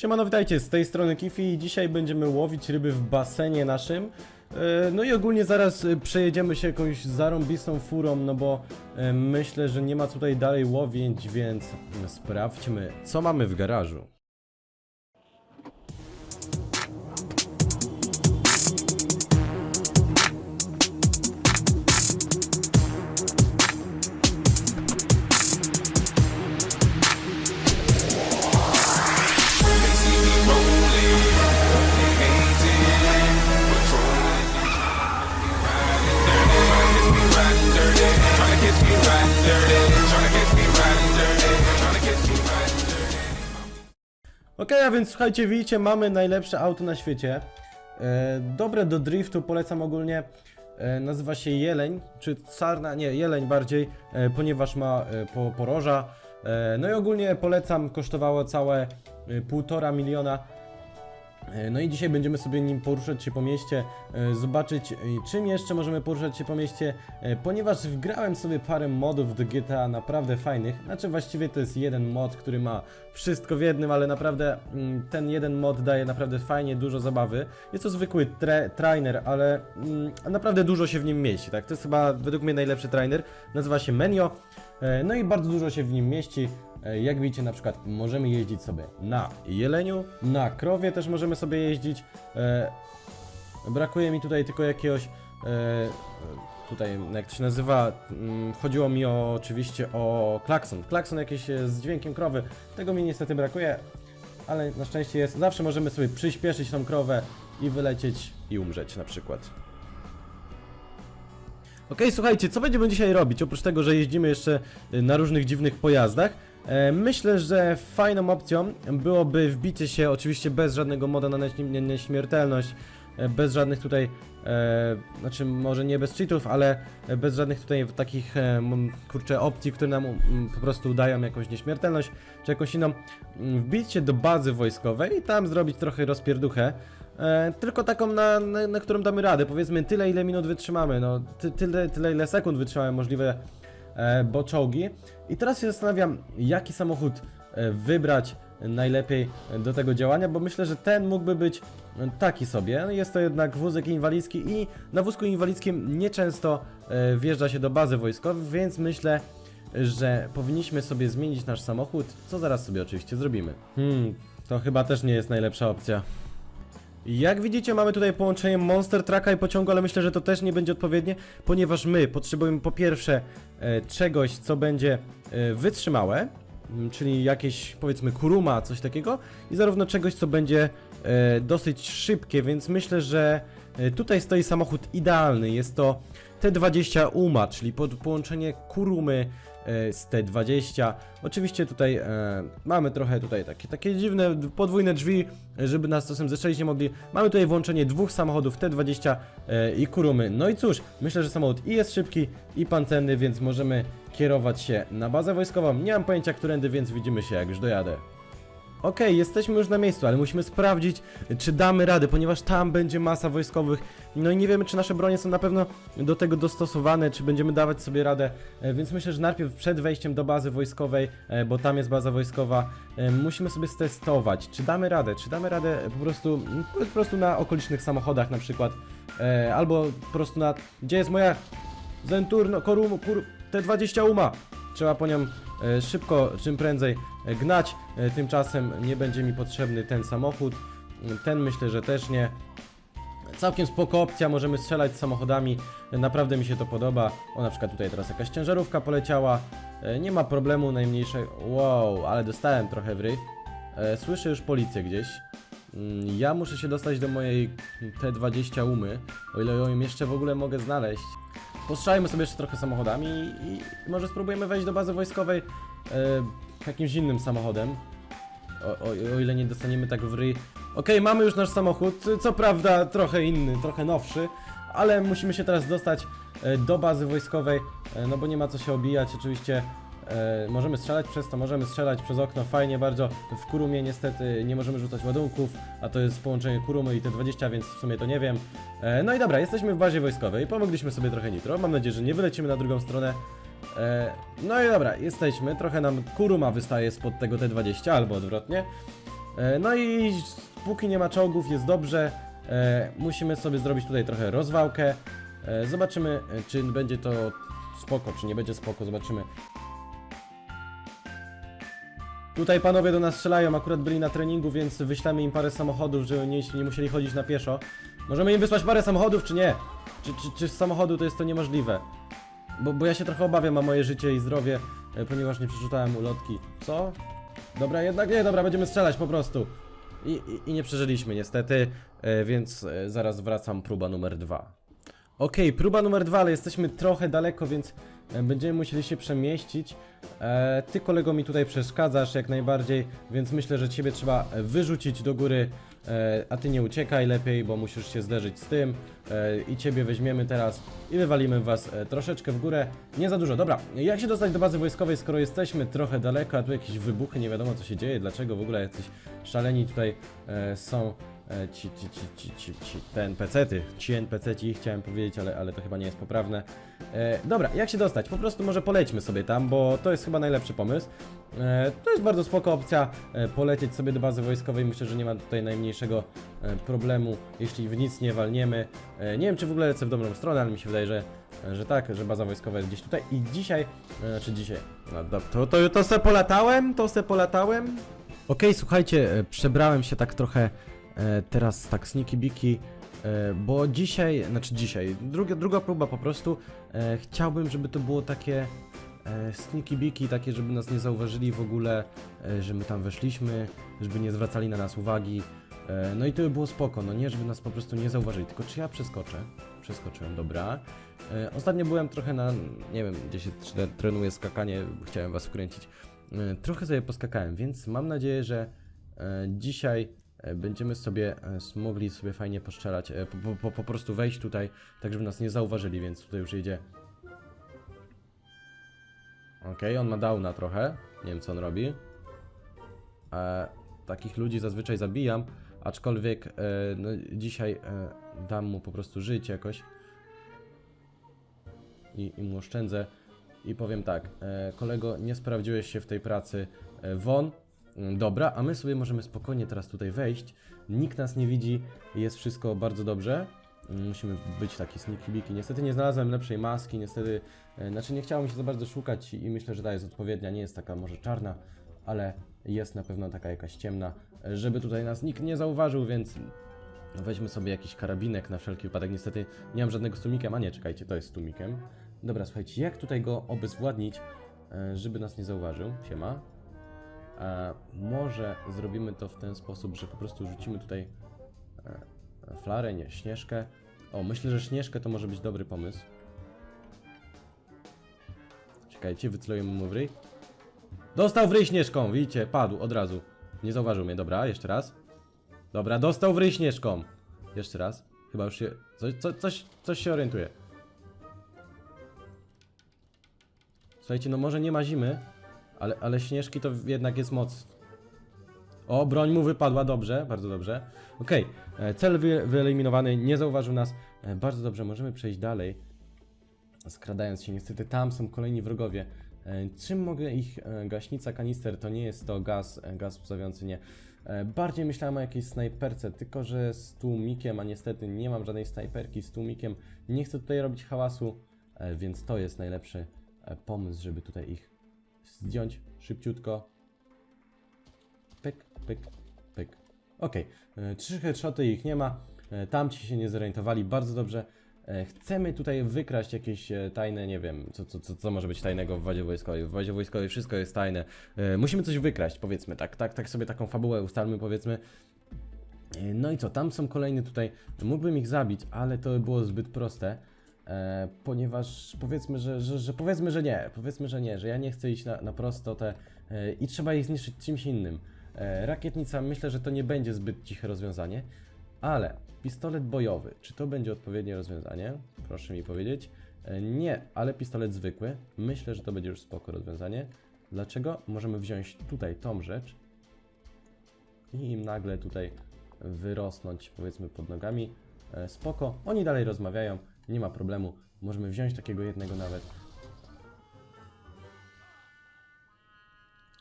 Siemano, witajcie, z tej strony Kifi i dzisiaj będziemy łowić ryby w basenie naszym. E, No i ogólnie zaraz e, przejedziemy się jakąś zarąbistą furą, no bo e, myślę, że nie ma tutaj dalej łowięć, więc sprawdźmy, co mamy w garażu. Więc słuchajcie, widzicie, mamy najlepsze auto na świecie. E, dobre do driftu, polecam ogólnie. E, nazywa się Jeleń, czy Sarna, nie, Jeleń bardziej, e, ponieważ ma e, po, poroża. E, no i ogólnie polecam, kosztowało całe e, półtora miliona. E, No i dzisiaj będziemy sobie nim poruszać się po mieście, e, zobaczyć e, czym jeszcze możemy poruszać się po mieście, ponieważ wgrałem sobie parę modów do GTA naprawdę fajnych, znaczy właściwie to jest jeden mod, który ma wszystko w jednym, ale naprawdę mm, ten jeden mod daje naprawdę fajnie dużo zabawy. Jest to zwykły trainer, ale mm, naprawdę dużo się w nim mieści, tak? To jest chyba według mnie najlepszy trainer, nazywa się Menio, no i bardzo dużo się w nim mieści. E, Jak widzicie, na przykład możemy jeździć sobie na jeleniu, na krowie też możemy sobie jeździć. E, brakuje mi tutaj tylko jakiegoś. E, tutaj, jak to się nazywa? Mm, chodziło mi o, oczywiście o klakson. Klakson jakiś z dźwiękiem krowy. Tego mi niestety brakuje, ale na szczęście jest. Zawsze możemy sobie przyspieszyć tą krowę i wylecieć i umrzeć na przykład. Okej, słuchajcie, co będziemy dzisiaj robić? Oprócz tego, że jeździmy jeszcze na różnych dziwnych pojazdach, myślę, że fajną opcją byłoby wbicie się, oczywiście bez żadnego moda na nieśm- nie- nieśmiertelność, e, bez żadnych tutaj, e, znaczy może nie bez cheatów, ale e, bez żadnych tutaj takich, e, m, kurczę, opcji, które nam mm, po prostu dają jakąś nieśmiertelność, czy jakąś inną, mm, wbić się do bazy wojskowej i tam zrobić trochę rozpierduchę. E, tylko taką, na, na, na którą damy radę. Powiedzmy tyle, ile minut wytrzymamy. No, ty, tyle, tyle, ile sekund wytrzymamy możliwe e, bo czołgi. I teraz się zastanawiam, jaki samochód e, wybrać najlepiej do tego działania, bo myślę, że ten mógłby być taki sobie. Jest to jednak wózek inwalidzki i na wózku inwalidzkim nieczęsto e, wjeżdża się do bazy wojskowej, więc myślę, że powinniśmy sobie zmienić nasz samochód, co zaraz sobie oczywiście zrobimy. Hmm, to chyba też nie jest najlepsza opcja. Jak widzicie, mamy tutaj połączenie Monster Trucka i pociągu, ale myślę, że to też nie będzie odpowiednie, ponieważ my potrzebujemy po pierwsze e, czegoś, co będzie e, wytrzymałe, czyli jakieś powiedzmy kuruma, coś takiego, i zarówno czegoś, co będzie e, dosyć szybkie, więc myślę, że e, tutaj stoi samochód idealny. Jest to T20 UMA, czyli pod, połączenie kurumy z T20. Oczywiście tutaj e, mamy trochę tutaj takie, takie dziwne podwójne drzwi, e, żeby nas czasem zestrzelić nie mogli. Mamy tutaj włączenie dwóch samochodów T20 e, i Kurumy. No i cóż, myślę, że samochód i jest szybki i pancerny, więc możemy kierować się na bazę wojskową. Nie mam pojęcia którędy, więc widzimy się jak już dojadę. Okej, jesteśmy już na miejscu, ale musimy sprawdzić, czy damy radę, ponieważ tam będzie masa wojskowych. No i nie wiemy, czy nasze bronie są na pewno do tego dostosowane, czy będziemy dawać sobie radę. E, Więc myślę, że najpierw przed wejściem do bazy wojskowej, e, bo tam jest baza wojskowa, e, musimy sobie stestować, czy damy radę, czy damy radę po prostu, po prostu na okolicznych samochodach na przykład, albo po prostu na... Gdzie jest moja Zenturno, Korum, kur... T20 UMA? Trzeba po nią szybko, czym prędzej e, gnać. E, Tymczasem nie będzie mi potrzebny ten samochód. E, Ten myślę, że też nie. Całkiem spoko opcja, możemy strzelać z samochodami. E, Naprawdę mi się to podoba. O, na przykład tutaj teraz jakaś ciężarówka poleciała. E, Nie ma problemu najmniejszej. Wow, ale dostałem trochę w ryj. E, Słyszę już policję gdzieś. Mm, Ja muszę się dostać do mojej T20 umy, o ile ją jeszcze w ogóle mogę znaleźć. Postrzelajmy sobie jeszcze trochę samochodami i, i może spróbujemy wejść do bazy wojskowej e, jakimś innym samochodem. O, o, o ile nie dostaniemy tak w ryj. Okej, mamy już nasz samochód, co prawda trochę inny, trochę nowszy, ale musimy się teraz dostać e, do bazy wojskowej, e, no bo nie ma co się obijać, oczywiście e, możemy strzelać przez to, możemy strzelać przez okno, fajnie bardzo. W Kurumie niestety nie możemy rzucać ładunków, a to jest połączenie Kurumy i T20, więc w sumie to nie wiem. E, no i dobra, jesteśmy w bazie wojskowej, pomogliśmy sobie trochę nitro, mam nadzieję, że nie wylecimy na drugą stronę. E, no i dobra, jesteśmy, trochę nam Kuruma wystaje spod tego T20, albo odwrotnie. No i póki nie ma czołgów, jest dobrze. Musimy sobie zrobić tutaj trochę rozwałkę. Zobaczymy, czy będzie to spoko, czy nie będzie spoko, zobaczymy. Tutaj panowie do nas strzelają, akurat byli na treningu, więc wyślemy im parę samochodów, żeby nie, nie musieli chodzić na pieszo. Możemy im wysłać parę samochodów, czy nie? Czy, czy, czy z samochodu to jest to niemożliwe? Bo, bo ja się trochę obawiam o moje życie i zdrowie, e, ponieważ nie przeczytałem ulotki. Co? Dobra, jednak nie, dobra, będziemy strzelać po prostu. I, i, i nie przeżyliśmy niestety, e, więc e, zaraz wracam, próba numer dwa. Okej, próba numer dwa, ale jesteśmy trochę daleko, więc e, będziemy musieli się przemieścić. E, ty kolego mi tutaj przeszkadzasz jak najbardziej, więc myślę, że ciebie trzeba e, wyrzucić do góry, e, a ty nie uciekaj lepiej, bo musisz się zderzyć z tym. E, I ciebie weźmiemy teraz i wywalimy was e, troszeczkę w górę. Nie za dużo. Dobra, jak się dostać do bazy wojskowej, skoro jesteśmy trochę daleko, a tu jakieś wybuchy, nie wiadomo co się dzieje, dlaczego w ogóle jacyś szaleni tutaj e, są ci, ci, ci, ci, ci, ci, te NPC-ty, ci NPC-ci chciałem powiedzieć, ale, ale to chyba nie jest poprawne. E, dobra, jak się dostać? Po prostu może polećmy sobie tam, bo to jest chyba najlepszy pomysł. E, to jest bardzo spoko opcja, e, polecieć sobie do bazy wojskowej, myślę, że nie ma tutaj najmniejszego e, problemu, jeśli w nic nie walniemy. E, nie wiem, czy w ogóle lecę w dobrą stronę, ale mi się wydaje, że, że tak, że baza wojskowa jest gdzieś tutaj i dzisiaj, e, czy dzisiaj, no do, to, to, to se polatałem, to se polatałem. Okej, słuchajcie, e, przebrałem się tak trochę e, teraz tak sniki biki, e, bo dzisiaj, znaczy dzisiaj, druga, druga próba po prostu, e, chciałbym, żeby to było takie e, sniki biki, takie, żeby nas nie zauważyli w ogóle, e, że my tam weszliśmy, żeby nie zwracali na nas uwagi, e, no i to by było spoko, no nie, żeby nas po prostu nie zauważyli, tylko czy ja przeskoczę? Przeskoczyłem, dobra. E, ostatnio byłem trochę na, nie wiem, gdzie się tre- trenuje skakanie, chciałem was wkręcić. E, trochę sobie poskakałem, więc mam nadzieję, że e, dzisiaj e, będziemy sobie e, mogli sobie fajnie poszczelać, e, po, po, po prostu wejść tutaj, tak żeby nas nie zauważyli, więc tutaj już idzie. Okej, on ma downa trochę, nie wiem co on robi. E, takich ludzi zazwyczaj zabijam, aczkolwiek e, no, dzisiaj e, dam mu po prostu żyć jakoś i, i mu oszczędzę. I powiem tak, e, kolego, nie sprawdziłeś się w tej pracy. E, won, dobra, a my sobie możemy spokojnie teraz tutaj wejść. Nikt nas nie widzi, jest wszystko bardzo dobrze. Mm, Musimy być taki sneaky biki. Niestety nie znalazłem lepszej maski, niestety, e, znaczy nie chciało mi się za bardzo szukać i myślę, że ta jest odpowiednia, nie jest taka może czarna, ale jest na pewno taka jakaś ciemna, e, żeby tutaj nas nikt nie zauważył, więc Weźmy sobie jakiś karabinek na wszelki wypadek. Niestety nie mam żadnego z tłumikiem. A nie, czekajcie, to jest z tłumikiem. Dobra, słuchajcie, jak tutaj go obezwładnić, e, żeby nas nie zauważył? Siema. Może zrobimy to w ten sposób, że po prostu rzucimy tutaj e, flarę, nie, śnieżkę. O, myślę, że śnieżkę to może być dobry pomysł. Czekajcie, wycelujemy mu w ryj. Dostał w ryj śnieżką, widzicie, padł od razu. Nie zauważył mnie, dobra, jeszcze raz. Dobra, dostał w ryj śnieżką. Jeszcze raz. Chyba już się. Coś, co, coś, coś się orientuje. Słuchajcie, no może nie ma zimy, ale, ale śnieżki to jednak jest moc. O, broń mu wypadła, dobrze, bardzo dobrze. Okej, e, cel wy, wyeliminowany, nie zauważył nas. E, bardzo dobrze, możemy przejść dalej. Skradając się, niestety tam są kolejni wrogowie. E, Czym mogę ich e, gaśnica kanister? To nie jest to gaz, e, gaz łzawiący, nie. E, Bardziej myślałem o jakiejś snajperce, tylko że z tłumikiem, a niestety nie mam żadnej snajperki z tłumikiem. Nie chcę tutaj robić hałasu, e, więc to jest najlepszy e, pomysł, żeby tutaj ich zdjąć szybciutko. Pyk, pyk, pyk. Okej, e, trzy headshoty ich nie ma. E, Tamci się nie zorientowali, bardzo dobrze. E, Chcemy tutaj wykraść jakieś tajne, nie wiem, co, co, co, co może być tajnego w wodzie wojskowej. W wodzie wojskowej wszystko jest tajne. Musimy coś wykraść, powiedzmy, tak, tak, tak sobie taką fabułę ustalmy, powiedzmy. No i co, tam są kolejne tutaj. Mógłbym ich zabić, ale to by było zbyt proste. E, ponieważ powiedzmy, że, że, że powiedzmy, że nie, powiedzmy, że nie, że ja nie chcę iść na, na prosto te e, i trzeba ich zniszczyć czymś innym. E, rakietnica, myślę, że to nie będzie zbyt ciche rozwiązanie, ale pistolet bojowy, czy to będzie odpowiednie rozwiązanie? Proszę mi powiedzieć. E, nie, ale pistolet zwykły, myślę, że to będzie już spoko rozwiązanie. Dlaczego? Możemy wziąć tutaj tą rzecz i im nagle tutaj wyrosnąć, powiedzmy, pod nogami. E, spoko, oni dalej rozmawiają, nie ma problemu. Możemy wziąć takiego jednego nawet.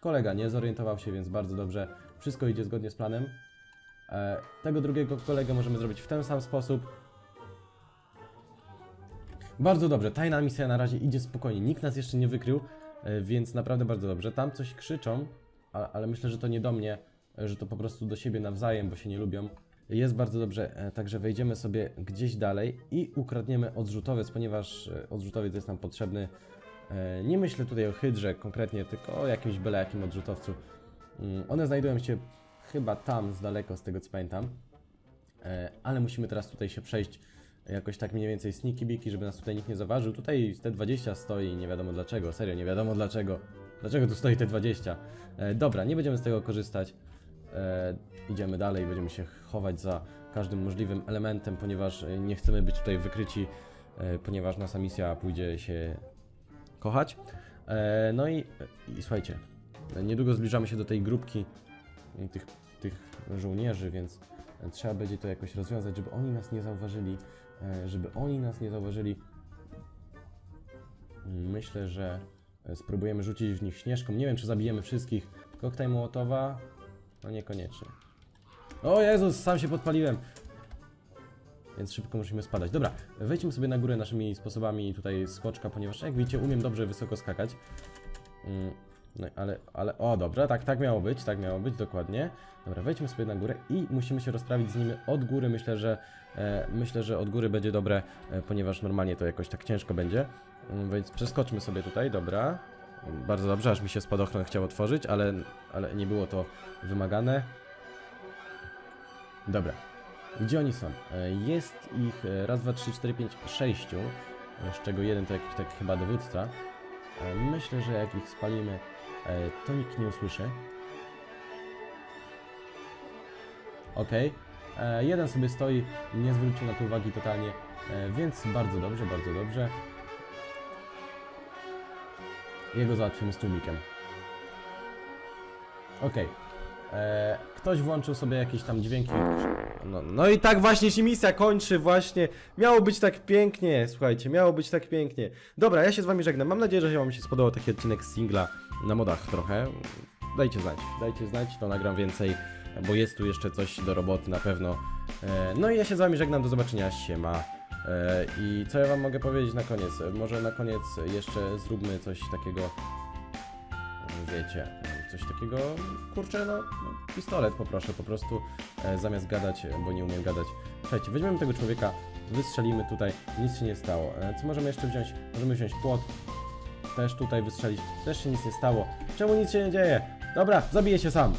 Kolega nie zorientował się, więc bardzo dobrze. wszystko idzie zgodnie z planem. E, tego drugiego kolegę możemy zrobić w ten sam sposób. Bardzo dobrze, tajna misja na razie idzie spokojnie, nikt nas jeszcze nie wykrył, e, więc naprawdę bardzo dobrze. Tam coś krzyczą, a, ale myślę, że to nie do mnie, e, że to po prostu do siebie nawzajem, bo się nie lubią. Jest bardzo dobrze, e, także wejdziemy sobie gdzieś dalej i ukradniemy odrzutowiec, ponieważ e, odrzutowiec jest nam potrzebny. E, Nie myślę tutaj o hydrze konkretnie, tylko o jakimś byle jakim odrzutowcu. Mm, One znajdują się chyba tam z daleko, z tego co pamiętam. Ale musimy teraz tutaj się przejść jakoś tak mniej więcej sneaky biki, żeby nas tutaj nikt nie zauważył. Tutaj T20 stoi, nie wiadomo dlaczego, serio, nie wiadomo dlaczego. Dlaczego tu stoi T20? E, dobra, nie będziemy z tego korzystać. E, idziemy dalej, będziemy się chować za każdym możliwym elementem, ponieważ e, nie chcemy być tutaj wykryci, e, ponieważ nasza misja pójdzie się kochać. E, no i, i słuchajcie, niedługo zbliżamy się do tej grupki e, tych, tych żołnierzy, więc trzeba będzie to jakoś rozwiązać, żeby oni nas nie zauważyli, e, żeby oni nas nie zauważyli. Myślę, że e, spróbujemy rzucić w nich śnieżką. Nie wiem, czy zabijemy wszystkich. Koktajl Mołotowa? No niekoniecznie. O Jezus, sam się podpaliłem. Więc szybko musimy spadać. Dobra, wejdźmy sobie na górę naszymi sposobami tutaj skoczka, ponieważ jak widzicie, umiem dobrze wysoko skakać. Mm, No ale, ale, o dobra, tak, tak miało być, tak miało być, dokładnie. Dobra, wejdźmy sobie na górę i musimy się rozprawić z nimi od góry. Myślę, że e, myślę, że od góry będzie dobre, e, ponieważ normalnie to jakoś tak ciężko będzie. Mm, Więc przeskoczmy sobie tutaj, dobra. Bardzo dobrze, aż mi się spadochron chciał otworzyć, ale, ale nie było to wymagane. Dobra. Gdzie oni są? E, Jest ich e, raz, dwa, trzy, cztery, pięć, sześciu, e, z czego jeden to jakiś tak chyba dowódca. Myślę, że jak ich spalimy, to nikt nie usłyszy. E, Jeden sobie stoi, nie zwrócił na to uwagi totalnie, więc bardzo dobrze, bardzo dobrze. Jego załatwimy z tłumikiem. Okej. E, Ktoś włączył sobie jakieś tam dźwięki. No, no i tak właśnie się misja kończy, właśnie. Miało być tak pięknie, słuchajcie, miało być tak pięknie. Dobra, ja się z wami żegnam. Mam nadzieję, że wam się spodobał taki odcinek singla na modach trochę. Dajcie znać, dajcie znać, to nagram więcej, bo jest tu jeszcze coś do roboty na pewno. E, no i ja się z wami żegnam, do zobaczenia, siema. E, I co ja wam mogę powiedzieć na koniec? E, Może na koniec jeszcze zróbmy coś takiego wiecie, coś takiego, kurczę, no, no pistolet poproszę po prostu, e, zamiast gadać, e, bo nie umiem gadać. Słuchajcie, weźmiemy tego człowieka, wystrzelimy tutaj, nic się nie stało. E, co możemy jeszcze wziąć? Możemy wziąć płot, też tutaj wystrzelić, też się nic nie stało. Czemu nic się nie dzieje? Dobra, zabiję się sam.